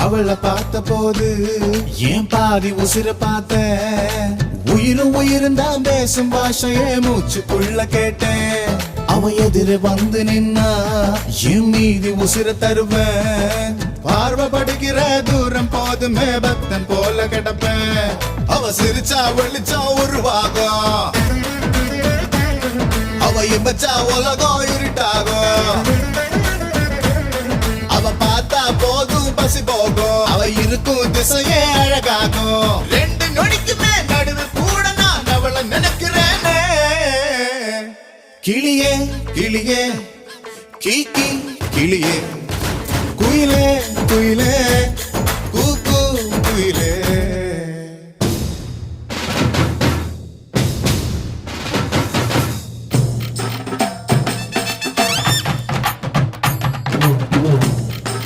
அவளை பார்த்த போது ஏன் பாதி உசிர பார்த்த? உயிரும் உயிரும் தான் பேசும் பாஷையே மூச்சுக்குள்ள கேட்டேன். அவ எதிர வந்து நின்னா என் மீதி உசிர தருவேன் பார்வை படுகிற தூரம் போதுமே பக்தன் போல கிடப்பேன் அவ சிரிச்சா ஒளிச்சா உருவாகும். அவ இம்பச்சா உலகம் அலசி போகும். அவ இருக்கும் திசையே அழகாகும். ரெண்டு நொடிக்குமே நடுவு கூட நான் அவளை நினைக்கிறேனே. கிளியே கிளியே கீக்கி கிளியே. குயிலே குயிலே கூக்கு குயிலே. Ooh.